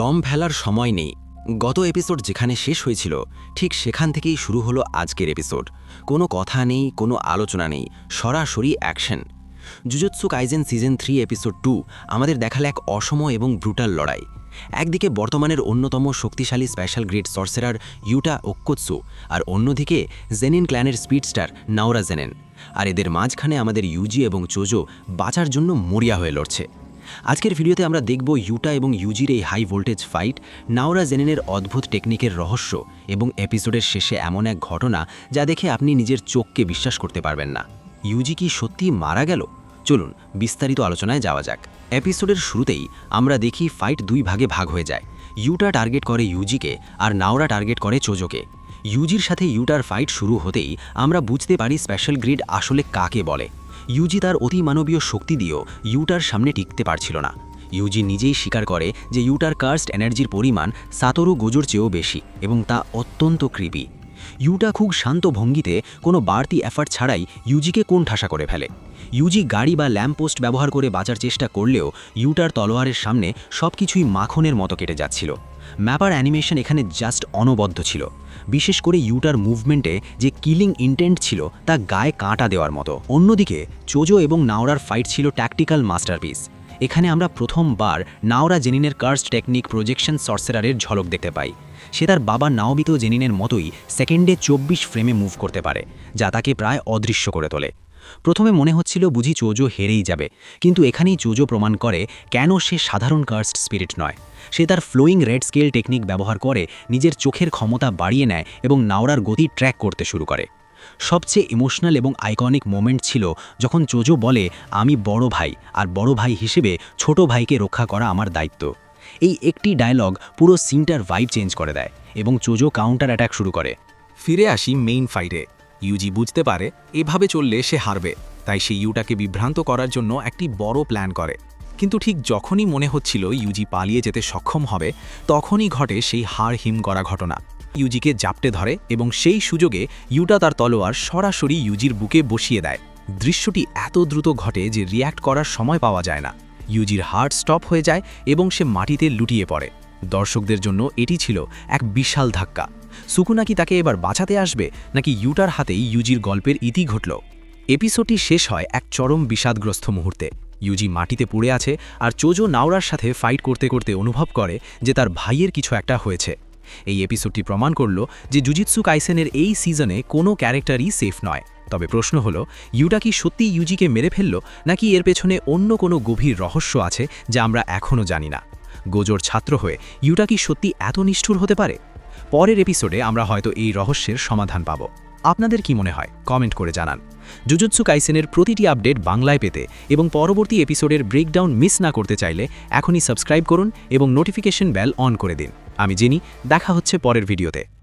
দম ফেলার সময় নেই। গত এপিসোড যেখানে শেষ হয়েছিল, ঠিক সেখান থেকেই শুরু হলো আজকের এপিসোড কোনো কথা নেই, কোনো আলোচনা নেই, সরাসরি action Jujutsu Kaisen season three episode two আমাদের দেখালে এক অসম এবং ব্রুটাল লড়াই। একদিকে বর্তমানের অন্যতম শক্তিশালী special grade sorcerer Yuta Okkotsu আর অন্যদিকে জেনিন ক্ল্যানের স্পিডস্টার নাওরা জেনেন আর এদের মাঝখানে আমাদের ইউজি এবং চোজো বাঁচার জন্য মরিয়া হয়ে লড়ছে। আজকের ভিডিওতে আমরা দেখব ইউটা এবং ইউজির এই হাই ভোল্টেজ ফাইট নাওরা জেনেনের অদ্ভুত টেকনিকের রহস্য এবং এপিসোডের শেষে এমন এক ঘটনা যা দেখে আপনি নিজের চোখকে বিশ্বাস করতে পারবেন না। ইউজি কি সত্যি মারা গেল? চলুন বিস্তারিত আলোচনায় যাওয়া যাক। এপিসোডের শুরুতেই আমরা দেখি ফাইট দুই ভাগে ভাগ হয়ে যায়। ইউটা টার্গেট করে ইউজিকে আর নাওরা টার্গেট করে চোজোকে। ইউজির সাথে ইউটার ফাইট শুরু হতেই আমরা বুঝতে পারি স্পেশাল গ্রিড আসলে কাকে বলে। ইউজি তার অতিমানবীয় শক্তি দিয়েও ইউটার সামনে টিকতে পারছিল না। ইউজি নিজেই স্বীকার করে যে ইউটার কার্স্ট এনার্জির পরিমাণ সাতরু গোজোর চেয়েও বেশি এবং তা অত্যন্ত কৃপি ইউটা খুব শান্ত ভঙ্গিতে কোনো বাড়তি এফার্ট ছাড়াই ইউজিকে কোণ ঠাসা করে ফেলে। ইউজি গাড়ি বা ল্যাম্পপোস্ট ব্যবহার করে বাঁচার চেষ্টা করলেও ইউটার তলোয়ারের সামনে সব কিছুই মাখনের মতো কেটে যাচ্ছিল। ম্যাপার অ্যানিমেশন এখানে জাস্ট অনবদ্য ছিল। বিশেষ করে ইউটার মুভমেন্টে যে কিলিং ইন্টেন্ট ছিল, তা গায়ে কাঁটা দেওয়ার মতো। অন্যদিকে, চোজো এবং নাওরার ফাইট ছিল ট্যাকটিক্যাল মাস্টারপিস এখানে আমরা প্রথমবার নাওরা জেনিনের কার্স টেকনিক প্রজেকশন সর্সেরারের ঝলক দেখতে পাই। সে তার বাবা নাওবিত জেনিনের মতোই সেকেন্ডে চব্বিশ ফ্রেমে মুভ করতে পারে, যা তাকে প্রায় অদৃশ্য করে তোলে। প্রথমে মনে হচ্ছিল বুঝি চোজো হেরেই যাবে, কিন্তু এখানেই চোজো প্রমাণ করে কেন সে সাধারণ কার্স্ট স্পিরিট নয়। সে তার ফ্লোয়িং রেড স্কেল টেকনিক ব্যবহার করে নিজের চোখের ক্ষমতা বাড়িয়ে নেয় এবং নাওরার গতি ট্র্যাক করতে শুরু করে। সবচেয়ে ইমোশনাল এবং আইকনিক মোমেন্ট ছিল যখন চোজো বলে, আমি বড় ভাই, আর বড় ভাই হিসেবে ছোট ভাইকে রক্ষা করা আমার দায়িত্ব। এই একটি ডায়লগ পুরো সিনটার ভাইব চেঞ্জ করে দেয় এবং চোজো কাউন্টার অ্যাটাক শুরু করে। ফিরে আসি মেইন ফাইটে ইউজি বুঝতে পারে, এভাবে চললে সে হারবে। তাই সে ইউটাকে বিভ্রান্ত করার জন্য একটি বড় প্ল্যান করে। কিন্তু ঠিক যখনই মনে হচ্ছিল ইউজি পালিয়ে যেতে সক্ষম হবে, তখনই ঘটে সেই হার হিম করা ঘটনা। ইউজিকে জাপটে ধরে এবং সেই সুযোগে ইউটা তার তলোয়ার সরাসরি ইউজির বুকে বসিয়ে দেয়। দৃশ্যটি এত দ্রুত ঘটে যে রিয়্যাক্ট করার সময় পাওয়া যায় না। ইউজির হার্ট স্টপ হয়ে যায় এবং সে মাটিতে লুটিয়ে পড়ে। দর্শকদের জন্য এটি ছিল এক বিশাল ধাক্কা। সুকুনা কি তাকে এবার বাঁচাতে আসবে, নাকি ইউটার হাতেই ইউজির গল্পের ইতি ঘটল? এপিসোডটি শেষ হয় এক চরম বিষাদগ্রস্ত মুহূর্তে। ইউজি মাটিতে পড়ে আছে আর চোজো নাওরার সাথে ফাইট করতে করতে অনুভব করে যে তার ভাইয়ের কিছু একটা হয়েছে। এই এপিসোডটি প্রমাণ করল যে জুজিৎসু কাইসেনের এই সিজনে কোনো ক্যারেক্টারই সেফ নয়। তবে প্রশ্ন হলো, ইউটা কি সত্যি ইউজিকে মেরে ফেলল, নাকি এর পেছনে অন্য কোনো গভীর রহস্য আছে যা আমরা এখনও জানি না? গোজোর ছাত্র হয়ে ইউটা কি সত্যি এত নিষ্ঠুর হতে পারে? পরের এপিসোডে আমরা হয়তো এই রহস্যের সমাধান পাব। আপনাদের কি মনে হয়? কমেন্ট করে জানান। জুজুৎসু কাইসেনের প্রতিটি আপডেট বাংলায় পেতে এবং পরবর্তী এপিসোডের ব্রেকডাউন মিস না করতে চাইলে এখনই সাবস্ক্রাইব করুন এবং নোটিফিকেশন বেল অন করে দিন। আমি জেনি, দেখা হচ্ছে পরের ভিডিওতে।